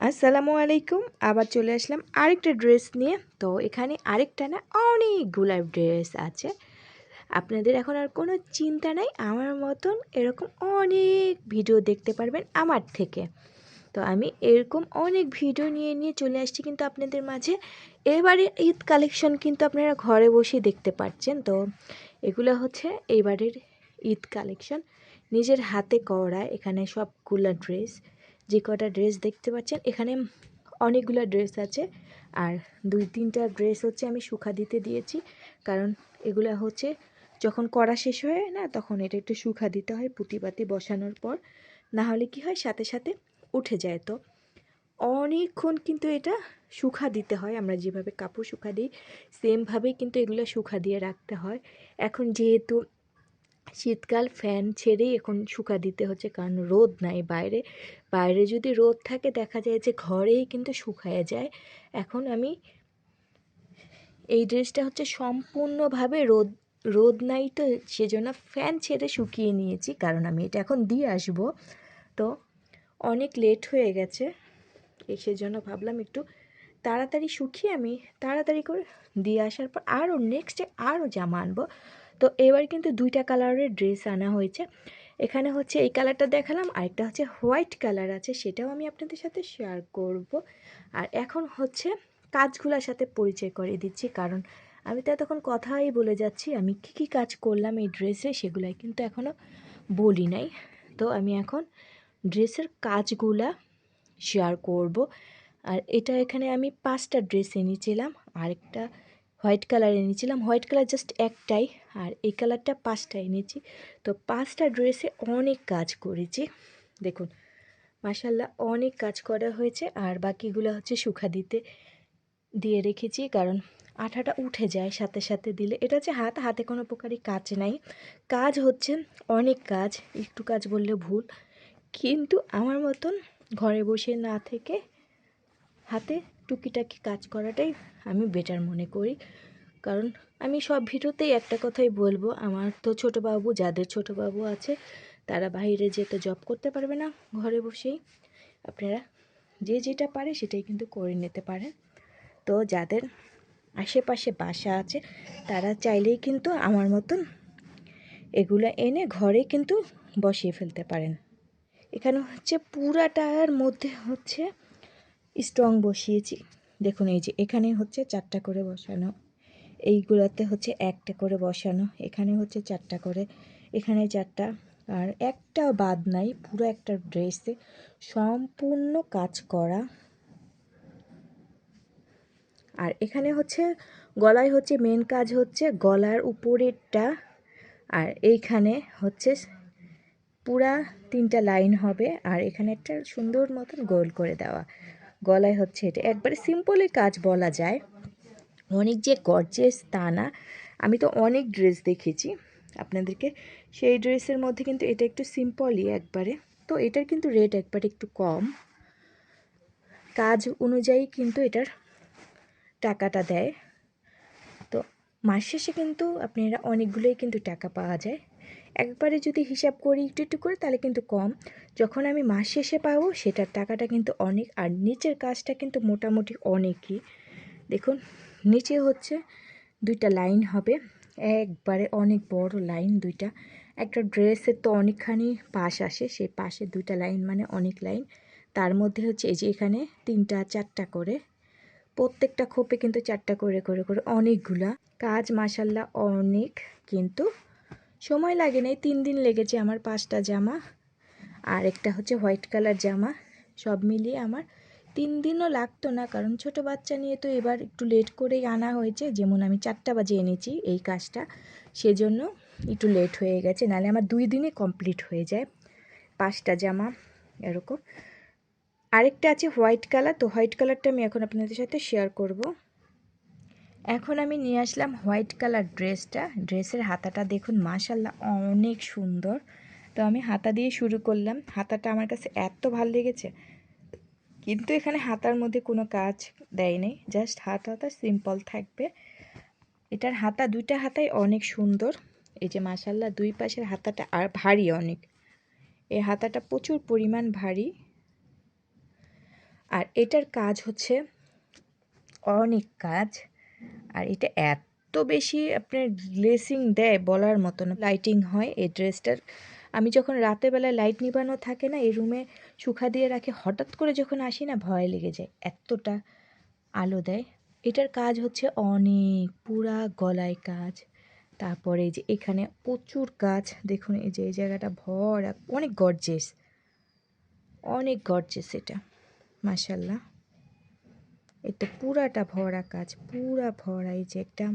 আসসালামু আলাইকুম। আবার চলে আসলাম আরেকটা ড্রেস নিয়ে। তো এখানে আরেকটা না অনেকগুলা ড্রেস আছে। আপনাদের এখন আর কোনো চিন্তা নাই। আমার মতন এরকম অনেক ভিডিও দেখতে পারবেন আমার থেকে। তো আমি এরকম অনেক ভিডিও নিয়ে নিয়ে চলে আসছি কিন্তু আপনাদের মাঝে। এবারে ঈদ কালেকশন কিন্তু আপনারা ঘরে বসে দেখতে পাচ্ছেন। তো এগুলো হচ্ছে এবারের ঈদ কালেকশন। নিজের হাতে করা এখানে সবগুলা ড্রেস। যে কটা ড্রেস দেখতে পাচ্ছেন, এখানে অনেকগুলো ড্রেস আছে। আর দুই তিনটা ড্রেস হচ্ছে আমি শুকা দিতে দিয়েছি, কারণ এগুলো হচ্ছে যখন করা শেষ হয় না, তখন এটা একটু শুকা দিতে হয়, পুঁতিবাতি বসানোর পর। না হলে কি হয়, সাথে সাথে উঠে যায় তো। অনেকক্ষণ কিন্তু এটা শুকা দিতে হয়, আমরা যেভাবে কাপড় শুকা দিই সেমভাবেই কিন্তু এগুলো শুকা দিয়ে রাখতে হয়। এখন যেহেতু শীতকাল ফ্যান ছেড়েই এখন শুকা দিতে হচ্ছে, কারণ রোদ নাই বাইরে। বাইরে যদি রোদ থাকে, দেখা যায় যে ঘরেই কিন্তু শুকায় যায়। এখন আমি এই ড্রেসটা হচ্ছে সম্পূর্ণভাবে রোদ রোদ নাই তো সেজন্য ফ্যান ছেড়ে শুকিয়ে নিয়েছি, কারণ আমি এটা এখন দিয়ে আসব। তো অনেক লেট হয়ে গেছে সেজন্য ভাবলাম একটু তাড়াতাড়ি শুকিয়ে আমি তাড়াতাড়ি করে দিয়ে আসার পর আরও নেক্সটে আরও জামা আনব। তো এবার কিন্তু দুইটা কালারের ড্রেস আনা হয়েছে। এখানে হচ্ছে এই কালারটা দেখালাম, আরেকটা হচ্ছে হোয়াইট কালার আছে, সেটাও আমি আপনাদের সাথে শেয়ার করব। আর এখন হচ্ছে কাজগুলোর সাথে পরিচয় করে দিচ্ছি, কারণ আমি তো এতক্ষণ কথাই বলে যাচ্ছি, আমি কি কি কাজ করলাম এই ড্রেসে সেগুলাই কিন্তু এখনও বলি নাই। তো আমি এখন ড্রেসের কাজগুলা শেয়ার করব। আর এটা এখানে আমি পাঁচটা ড্রেস এনেছিলাম, আরেকটা হোয়াইট কালার এনেছিলাম। হোয়াইট কালার জাস্ট একটাই আর এই কালারটা পাঁচটা এনেছি। তো পাঁচটা ড্রেসে অনেক কাজ করেছি। দেখুন মাসাল্লাহ অনেক কাজ করা হয়েছে আর বাকিগুলো হচ্ছে শুকা দিতে দিয়ে রেখেছি কারণ আঠাটা উঠে যায় সাথে সাথে দিলে। এটা হচ্ছে হাত, হাতে কোনো প্রকারই কাজ নাই। কাজ হচ্ছে অনেক কাজ, একটু কাজ বললে ভুল। কিন্তু আমার মতন ঘরে বসে না থেকে হাতে টুকিটাকি কাজ করাটাই আমি বেটার মনে করি। কারণ আমি সব ভিডিওতেই একটা কথাই বলব, আমার তো ছোটো বাবু, যাদের ছোটো বাবু আছে, তারা বাইরে যেতে জব করতে পারবে না ঘরে বসেই। আপনারা যে যেটা পারে সেটাই কিন্তু করে নিতে পারেন। তো যাদের আশেপাশে বাসা আছে, তারা চাইলেই কিন্তু আমার মতন এগুলো এনে ঘরে কিন্তু বসিয়ে ফেলতে পারেন। এখানে হচ্ছে পুরাটার মধ্যে হচ্ছে স্ট্রং বসিয়েছি। দেখুন এই যে, এখানে হচ্ছে চারটা করে বসানো। এইগুলোতে হচ্ছে একটা করে বসানো। এখানে হচ্ছে চারটা করে। এখানে চারটা। আর একটা বাদ নাই, পুরো একটা ড্রেসে সম্পূর্ণ কাজ করা। আর এখানে হচ্ছে, গলায় হচ্ছে মেন কাজ হচ্ছে গলার উপরেরটা। আর এইখানে হচ্ছে পুরা তিনটা লাইন হবে। আর এখানে একটা সুন্দর মতন গোল করে দেওয়া। গলায় হচ্ছে এটা। একবারে সিম্পলই কাজ বলা যায়। অনেক যে গর্জেস তা না আমি তো অনেক ড্রেস দেখেছি। আপনাদেরকে সেই ড্রেসের মধ্যে কিন্তু এটা একটু সিম্পলই একবারে। তো এটার কিন্তু রেট একবারে একটু কম। কাজ অনুযায়ী কিন্তু এটার টাকাটা দেয়। তো মাস শেষে কিন্তু আপনারা অনেকগুলোই কিন্তু টাকা পাওয়া যায়। একবারে যদি হিসাব করি একটু একটু করে, তাহলে কিন্তু কম। যখন আমি মাস শেষে পাবো, সেটার টাকাটা কিন্তু অনেক, আর নিচের কাজটা কিন্তু মোটামুটি অনেকই। দেখুন, নিচে হচ্ছে দুইটা লাইন হবে, একবারে অনেক বড় লাইন দুইটা। একটা ড্রেসের তো অনেকখানি পাশ আসে, সেই পাশে দুইটা লাইন মানে অনেক লাইন। তার মধ্যে হচ্ছে এই যে এখানে তিনটা, চারটা করে, প্রত্যেকটা খোপে কিন্তু চারটা করে করে করে অনেকগুলা। কাজ মাসাল্লাহ অনেক, কিন্তু সময় লাগে নাই, তিন দিন লেগেছে আমার পাঁচটা জামা। আর একটা হচ্ছে হোয়াইট কালার জামা, সব মিলিয়ে আমার তিন দিনও লাগতো না, কারণ ছোট বাচ্চা নিয়ে তো এবার একটু লেট করেই আনা হয়েছে। যেমন আমি চারটা বাজে এনেছি এই কাজটা, সেজন্য একটু লেট হয়ে গেছে, নাহলে আমার দুই দিনে কমপ্লিট হয়ে যায় পাঁচটা জামা এরকম। আরেকটা আছে হোয়াইট কালার, তো হোয়াইট কালারটা আমি এখন আপনাদের সাথে শেয়ার করব। এখন আমি নিয়ে আসলাম হোয়াইট কালার ড্রেসটা। ড্রেসের হাতাটা দেখুন মাশাল্লাহ অনেক সুন্দর। তো আমি হাতা দিয়ে শুরু করলাম। হাতাটা আমার কাছে এত ভালো লেগেছে, কিন্তু এখানে হাতার মধ্যে কোনো কাজ দেয়নি জাস্ট হাত হাতা সিম্পল থাকবে। এটার হাতা, দুইটা হাতাই অনেক সুন্দর। এই যে মাসাল্লাহ দুই পাশের হাতাটা আর ভারী অনেক। এই হাতাটা প্রচুর পরিমাণ ভারী। আর এটার কাজ হচ্ছে অনেক কাজ। আর এটা এত বেশি আপনার গ্লেসিং দেয় বলার মতো না। লাইটিং হয় এই ড্রেসটার। আমি যখন রাতের বেলায় লাইট নিবানো থাকে না, এই রুমে শুকা দিয়ে রাখি, হঠাৎ করে যখন আসি না, ভয় লেগে যায়। এতটা আলো দেয়। এটার কাজ হচ্ছে অনেক, পুরা গলায় কাজ। তারপরে এই যে এখানে প্রচুর কাজ দেখুন এই যে, এই জায়গাটা ভরা, অনেক গর্জেস অনেক গর্জেস এটা মাসাল্লাহ এটা পুরাটা ভরা কাজ, পুরা ভরা, এই যে একটা,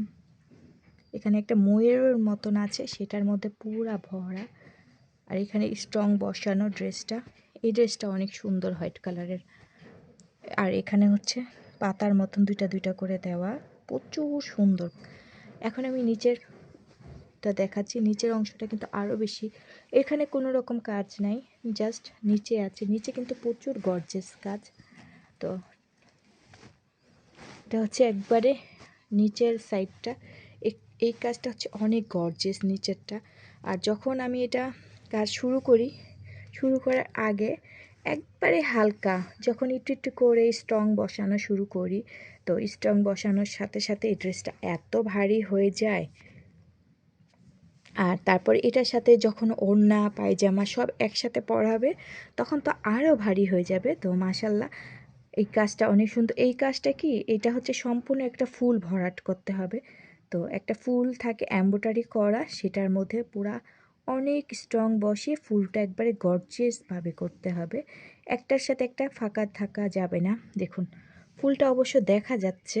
এখানে একটা ময়ূরের মতন আছে, সেটার মধ্যে পুরা ভরা। আর এখানে স্ট্রং বসানো ড্রেসটা এই ড্রেসটা অনেক সুন্দর হোয়াইট কালারের আর এখানে হচ্ছে পাতার মতন দুইটা দুইটা করে দেওয়া, প্রচুর সুন্দর। এখন আমি নিচেরটা দেখাচ্ছি, নিচের অংশটা কিন্তু আরও বেশি। এখানে কোনো রকম কাজ নাই জাস্ট নিচে আছে। নিচে কিন্তু প্রচুর গর্জেস কাজ। তো এটা হচ্ছে একবারে নিচের সাইডটা এই কাজটা হচ্ছে অনেক গর্জেস নিচেরটা। আর যখন আমি এটা কাজ শুরু করি, শুরু করার আগে একবারে হালকা, যখন একটু একটু করে স্ট্রং বসানো শুরু করি, তো স্ট্রং বসানোর সাথে সাথে এই ড্রেসটা এত ভারী হয়ে যায়। আর তারপর এটার সাথে যখন ওড়না, পায়জামা সব একসাথে পরাবে, তখন তো আরও ভারী হয়ে যাবে। তো মাসাল্লাহ এই কাজটা অনেক সুন্দর, এই কাজটা কি? এটা হচ্ছে সম্পূর্ণ একটা ফুল ভরাট করতে হবে। তো একটা ফুল থাকে অ্যাম্বোটারি করা, সেটার মধ্যে পুরা অনেক স্ট্রং বসিয়ে ফুলটা একবারে গর্জিয়াসভাবে করতে হবে। একটার সাথে একটা ফাঁকা থাকা যাবে না। দেখুন, ফুলটা অবশ্য দেখা যাচ্ছে।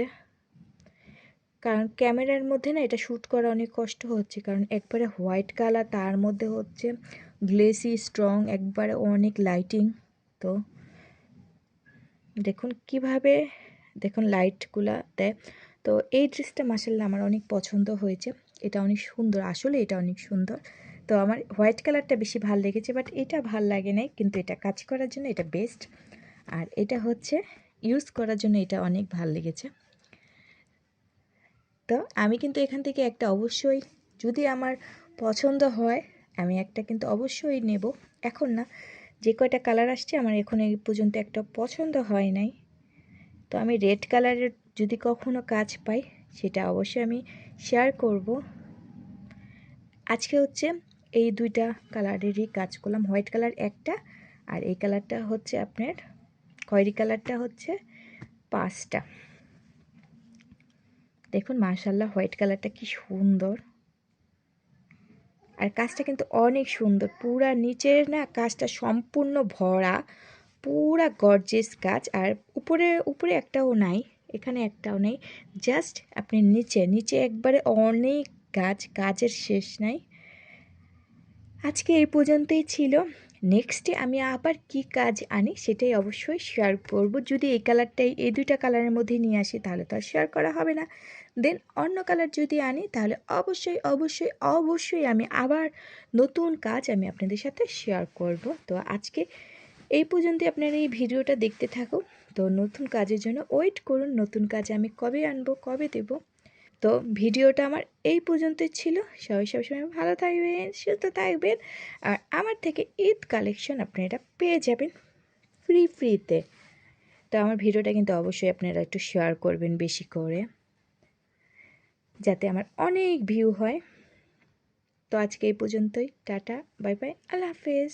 কারণ ক্যামেরার মধ্যে না এটা শ্যুট করা অনেক কষ্ট হচ্ছে, কারণ একবারে হোয়াইট কালার তার মধ্যে হচ্ছে গ্লেসি স্ট্রং একবারে অনেক লাইটিং তো দেখুন কীভাবে, দেখুন লাইটগুলা দেয়। তো এই ড্রেসটা মাসাল্লাহ আমার অনেক পছন্দ হয়েছে। এটা অনেক সুন্দর, আসলে এটা অনেক সুন্দর। তো আমার হোয়াইট কালারটা বেশি ভালো লেগেছে বাট এটা ভালো লাগে নাই, কিন্তু এটা কাজ করার জন্য এটা বেস্ট আর এটা হচ্ছে ইউজ করার জন্য এটা অনেক ভালো লেগেছে। তো আমি কিন্তু এখান থেকে একটা অবশ্যই, যদি আমার পছন্দ হয়, আমি একটা কিন্তু অবশ্যই নেব। এখন না যে কয়টা কালার আসছে আমার এখন এই পর্যন্ত একটা পছন্দ হয় নাই। তো আমি রেড কালারের যদি কখনো কাজ পাই, সেটা অবশ্যই আমি শেয়ার করব। আজকে হচ্ছে এই দুইটা কালারেরই কাজ করলাম হোয়াইট কালার একটা আর এই কালারটা হচ্ছে আপনার, খয়েরি কালারটা হচ্ছে পাঁচটা। দেখুন মার্শাল্লাহ হোয়াইট কালারটা কি সুন্দর। আর কাজটা কিন্তু অনেক সুন্দর। পুরা নিচের না কাজটা সম্পূর্ণ ভরা, পুরা গর্জেস কাজ। আর উপরে উপরে একটাও নাই, এখানে একটাও নেই। জাস্ট আপনি নিচে নিচে একবারে অনেক কাজ কাজের শেষ নাই। আজকে এই পর্যন্তই ছিল। নেক্সটে আমি আবার কি কাজ আনি সেটাই অবশ্যই শেয়ার করব। যদি এই কালারটাই এই দুইটা কালারের মধ্যে নিয়ে আসি তাহলে তো আর শেয়ার করা হবে না। দেন অন্য কালার যদি আনি, তাহলে অবশ্যই অবশ্যই অবশ্যই আমি আবার নতুন কাজ আমি আপনাদের সাথে শেয়ার করব। তো আজকে এই পর্যন্তই আপনারা এই ভিডিওটা দেখতে থাকুন। তো নতুন কাজের জন্য ওয়েট করুন, নতুন কাজ আমি কবে আনব, কবে দেব। তো ভিডিওটা আমার এই পর্যন্তই ছিল। সবাই সবসময় ভালো থাকবেন, সুস্থ থাকবেন আর আমার থেকে ঈদ কালেকশন আপনারা পেয়ে যাবেন ফ্রি ফ্রিতে তো আমার ভিডিওটা কিন্তু অবশ্যই আপনারা একটু শেয়ার করবেন বেশি করে। যাতে আমার অনেক ভিউ হয়। তো আজকে এই পর্যন্তই। টাটা বাই বাই আল্লাহ হাফেজ।